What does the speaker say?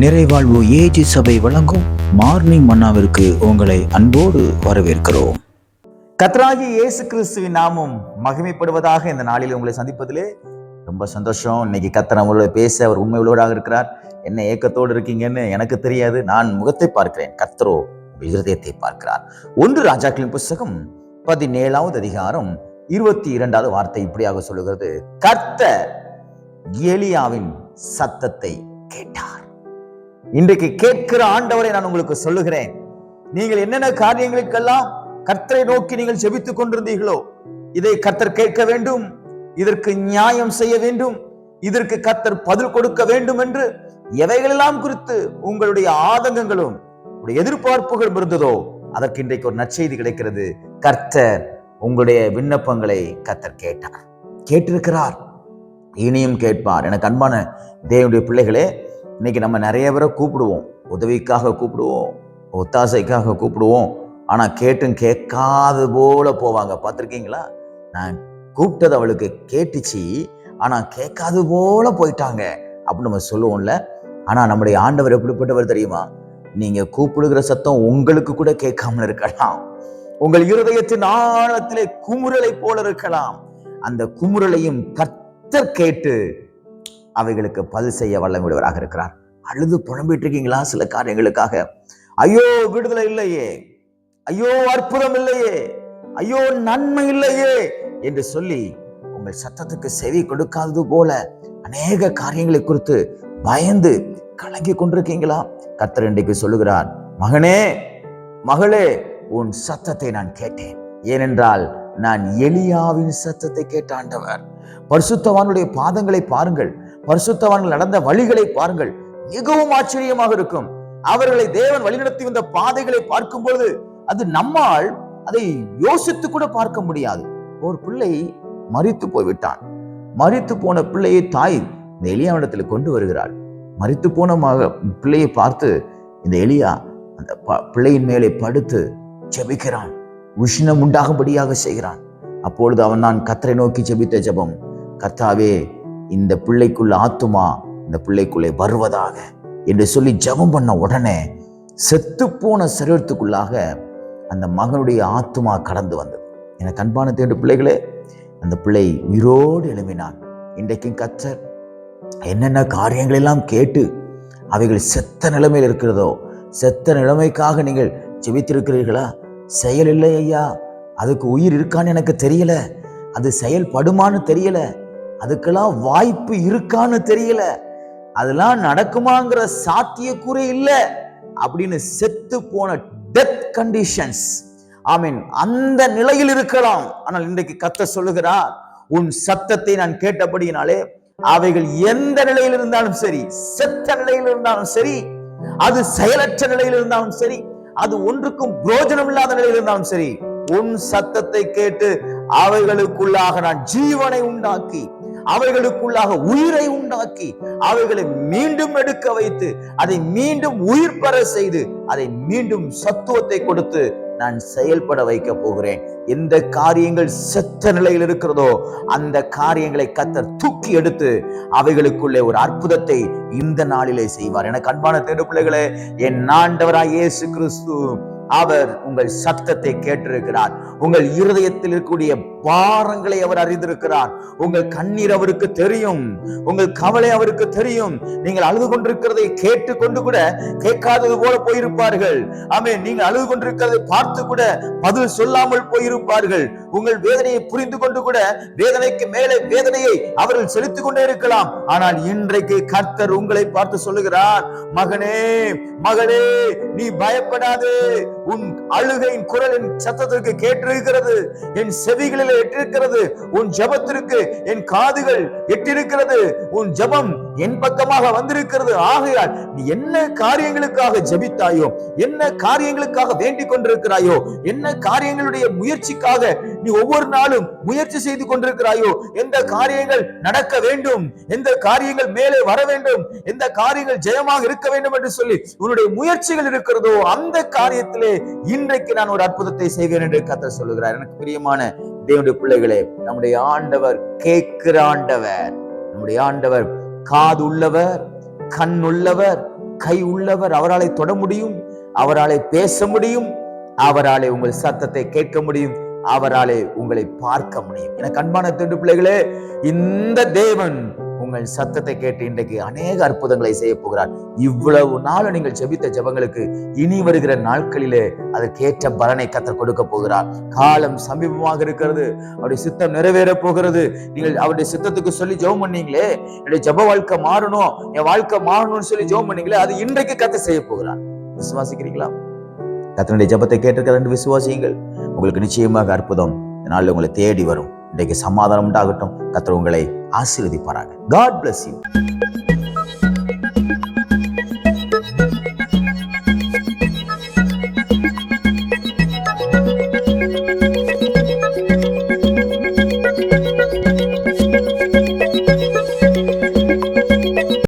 நிறைவாழ்வு AG சபை வழங்கும் morning மன்னாவிற்கு உங்களை அன்போடு வரவேற்கிறோம். கத்ராகி இயேசு கிறிஸ்துவின் நாமும் மகிமைப்படுவதாக இந்த நாளில் உங்களை சந்திப்பதிலே ரொம்ப சந்தோஷம். இன்னைக்கு கத்தர் நம்மளோட பேச அவர் உண்மை உள்ளவராக இருக்கிறார். என்ன ஏக்கத்தோடு இருக்கீங்கன்னு எனக்கு தெரியாது. நான் முகத்தை பார்க்கிறேன். கத்தரோ உங்கள் இருதயத்தை பார்க்கிறார். ஒன்று ராஜாக்களின் புஸ்தகம் பதினேழாவது அதிகாரம் இருபத்தி இரண்டாவது வார்த்தை இப்படியாக சொல்லுகிறது. கர்த்தர் எலியாவின் சத்தத்தை கேட்டார். இன்றைக்கு கேட்கிற ஆண்டவரை நான் உங்களுக்கு சொல்லுகிறேன். நீங்கள் என்னென்ன காரியங்களுக்கெல்லாம் கர்த்தரை நோக்கி நீங்கள் செபித்துக் கொண்டிருந்தீர்களோ இதை கர்த்தர் கேட்க வேண்டும் இதற்கு நியாயம் செய்ய வேண்டும் இதற்கு கர்த்தர் பதில் கொடுக்க வேண்டும் என்று எவைகளெல்லாம் குறித்து உங்களுடைய ஆதங்கங்களும் உங்களுடைய எதிர்பார்ப்புகளும் இருந்ததோ அதற்கு இன்றைக்கு ஒரு நற்செய்தி கிடைக்கிறது. கர்த்தர் உங்களுடைய விண்ணப்பங்களை கர்த்தர் கேட்டார். கேட்டிருக்கிறார். இனியும் கேட்பார். எனக்கு அன்பான தேவனுடைய பிள்ளைகளே இன்னைக்கு நம்ம நிறைய பேரை கூப்பிடுவோம். உதவிக்காக கூப்பிடுவோம். ஒத்தாசைக்காக கூப்பிடுவோம். ஆனால் கேட்டும் கேட்காது போல போவாங்க. பார்த்துருக்கீங்களா? நான் கூப்பிட்டது அவளுக்கு கேட்டுச்சு. ஆனால் கேட்காது போல போயிட்டாங்க. அப்படின்னு நம்ம சொல்லுவோம்ல. ஆனால் நம்முடைய ஆண்டவர் எப்படிப்பட்டவர் தெரியுமா? நீங்கள் கூப்பிடுகிற சத்தம் உங்களுக்கு கூட கேட்காமல் இருக்கலாம். உங்கள் இருதயத்தின் ஆழத்திலே குமுறலை போல இருக்கலாம். அந்த குமுறலையும் கர்த்தர் கேட்டு அவைகளுக்கு பதில் செய்ய வல்லமிடுவராக இருக்கிறார். அழுது புலம்பிட்டு இருக்கீங்களா சில காரியங்களுக்காக? ஐயோ விடுதலை இல்லையே. ஐயோ அற்புதம் இல்லையே. ஐயோ நன்மை இல்லையே என்று சொல்லி உங்கள் சத்தத்துக்கு செவி கொடுக்காதது போல அநேக காரியங்களை குறித்து பயந்து கலங்கி கொண்டிருக்கீங்களா? கத்தர் இன்றைக்கு சொல்லுகிறார் மகனே மகளே உன் சத்தத்தை நான் கேட்டேன். ஏனென்றால் நான் எலியாவின் சத்தத்தை கேட்ட ஆண்டவர். பரிசுத்தவானுடைய பாதங்களை பாருங்கள். பரிசுத்தவான்கள் நடந்த வழிகளை பாருங்கள். மிகவும் ஆச்சரியமாக இருக்கும். அவர்களை தேவன் வழிநடத்தி வந்த பாதைகளை பார்க்கும் பொழுது அது நம்மால் அதை யோசித்து கூட பார்க்க முடியாது. ஒரு பிள்ளை மறித்து போய்விட்டான். மறித்து போன பிள்ளையை தாய் இந்த எலியாவிடத்தில் கொண்டு வருகிறாள். மறித்து போனமாக பிள்ளையை பார்த்து இந்த எலியா அந்த ப- பிள்ளையின் மேலே படுத்து ஜெபிக்கிறான். உஷ்ணம் உண்டாகும்படியாக செய்கிறான். அப்பொழுது அவன் நான் கத்தரை நோக்கி ஜெபித்த ஜெபம். கர்த்தாவே இந்த பிள்ளைக்குள்ள ஆத்துமா இந்த பிள்ளைக்குள்ளே வருவதாக என்று சொல்லி ஜெபம் பண்ண உடனே செத்துப்போன சரீரத்துக்குள்ளாக அந்த மகனுடைய ஆத்துமா கடந்து வந்தது. எனக்கு அன்பான தேடு பிள்ளைகளே அந்த பிள்ளை உயிரோடு எழுப்பினான் இன்றைக்கும் கத்தர் என்னென்ன காரியங்களெல்லாம் கேட்டு அவைகள் செத்த நிலைமையில் இருக்கிறதோ செத்த நிலைமைக்காக நீங்கள் ஜெபித்திருக்கிறீர்களா? செயல் இல்லை ஐயா. அதுக்கு உயிர் இருக்கான்னு எனக்கு தெரியல. அது செயல்படுமான்னு தெரியலை. அதுக்கெல்லாம் வாய்ப்பு இருக்கான்னு தெரியல. அதெல்லாம் நடக்குமாங்கிற சாத்தியக்கூறே இல்லை அப்படின்னு செத்து போன டெத் கண்டிஷன்ஸ் ஆமீன். அந்த நிலையில் இருக்கலாம். ஆனால் இன்றைக்கு கத்த சொல்லுகிறார் உன் சத்தத்தை நான் கேட்டபடியினாலே அவைகள் எந்த நிலையில் இருந்தாலும் சரி செத்த நிலையில் இருந்தாலும் சரி அது செயலற்ற நிலையில் இருந்தாலும் சரி அது ஒன்றுக்கும் பிரோஜனம் இல்லாத நிலையில் இருந்தாலும் சரி உன் சத்தத்தை கேட்டு அவைகளுக்குள்ளாக நான் ஜீவனை உண்டாக்கி அவைகளுக்குள்ளாக உயிரை உண்டாக்கி அவைகளை மீண்டும் எடுக்க வைத்து அதை மீண்டும் உயிர் பெற செய்து அதை மீண்டும் சத்துவத்தை கொடுத்து நான் செயல்பட வைக்க போகிறேன். எந்த காரியங்கள் செத்த நிலையில் இருக்கிறதோ அந்த காரியங்களை கத்தர் தூக்கி எடுத்து அவைகளுக்குள்ளே ஒரு அற்புதத்தை இந்த நாளிலே செய்வார். எனக்கு அன்பான தேடு பிள்ளைகளே என் ஆண்டவராய் இயேசு கிறிஸ்து அவர் உங்கள் சத்தத்தை கேட்டிருக்கிறார். உங்கள் இருதயத்தில் இருக்கக்கூடிய பாரங்களை அவர் அறிந்திருக்கிறார். உங்கள் கண்ணீர் அவருக்கு தெரியும். உங்கள் கவலை அவருக்கு தெரியும். நீங்கள் அழுது கொண்டிருக்கிறதை கேட்டு கொண்டு கூட கேட்காதது போல போயிருப்பார்கள். ஆமே நீங்கள் அழுது கொண்டிருக்கிறதை பார்த்து கூட பதில் சொல்லாமல் போயிருப்பார்கள். உங்கள் வேதனையை புரிந்து கொண்டு கூட வேதனைக்கு மேலே வேதனையை அவர்கள் செலுத்திக் கொண்டே இருக்கலாம். ஆனால் இன்றைக்கு கர்த்தர் உங்களை பார்த்து சொல்லுகிறார் மகனே மகளே நீ பயப்படாதே. உன் அழுகையின் குரலின் சத்தத்திற்கு கேட்டிருக்கிறது. என் செவிகளில் எட்டிருக்கிறது. உன் ஜெபத்திற்கு என் காதுகள் எட்டிருக்கிறது. உன் ஜெபம் என் பக்கமாக வந்திருக்கிறது. ஆகையால் நீ என்ன காரியங்களுக்காக ஜெபித்தாயோ என்ன காரியங்களுக்காக வேண்டிக் கொண்டிருக்கிறாயோ என்ன காரியங்களுடைய முயற்சிக்காக நீ ஒவ்வொரு நாளும் முயற்சி செய்து கொண்டிருக்கிறாயோ? எந்த காரியங்கள் நடக்க வேண்டும்? எந்த காரியங்கள் மேலே வர வேண்டும்? எந்த காரியங்கள் ஜெயமாக இருக்க வேண்டும் என்று சொல்லி உன்னுடைய முயற்சிகள் இருக்கிறதோ அந்த காரியத்திலே இன்றைக்கு நான் ஒரு அற்புதத்தை செய்வேன் என்று கத்த சொல்லுகிறார். எனக்கு பிரியமான தேவனுடைய பிள்ளைகளே நம்முடைய ஆண்டவர் கேட்கிற ஆண்டவர் நம்முடைய ஆண்டவர் காது உள்ளவர் கண் உள்ளவர் கை உள்ளவர் அவராலே தொட முடியும் அவராலே பேச முடியும் அவராலே உங்கள் சத்தத்தை கேட்க முடியும். அவராலே உங்களை பார்க்க முடியும். எனக்கு அன்பான திண்டு பிள்ளைகளே இந்த தேவன் உங்கள் சத்தத்தை கேட்டு இன்றைக்கு அநேக அற்புதங்களை செய்ய போகிறார். இவ்வளவு நாள் நீங்கள் ஜெபித்த ஜெபங்களுக்கு இனி வருகிற நாட்களிலே அதற்கேற்ற பலனை கத்தர் கொடுக்க போகிறார். காலம் சமீபமாக இருக்கிறது அவருடைய சித்தம் நிறைவேற போகிறது. நீங்கள் அவருடைய சித்தத்துக்கு சொல்லி ஜெபம் பண்ணீங்களே என்னுடைய ஜெப வாழ்க்கை மாறணும் என் வாழ்க்கை மாறணும்னு சொல்லி ஜெபம் பண்ணீங்களே அது இன்றைக்கு கத்த செய்ய போகிறார். விசுவாசிக்கிறீங்களா? கத்தனுடைய ஜெபத்தை கேட்டிருக்கிற ரெண்டு விசுவாசியுங்கள். உங்களுக்கு நிச்சயமாக அற்புதம். இந்த நாளில் உங்களை தேடி வரும். இன்றைக்கு சமாதானம் உண்டாகட்டும். கத்தர் உங்களை ஆசீர்வதிப்பாராங்க காட் பிளஸ் யூ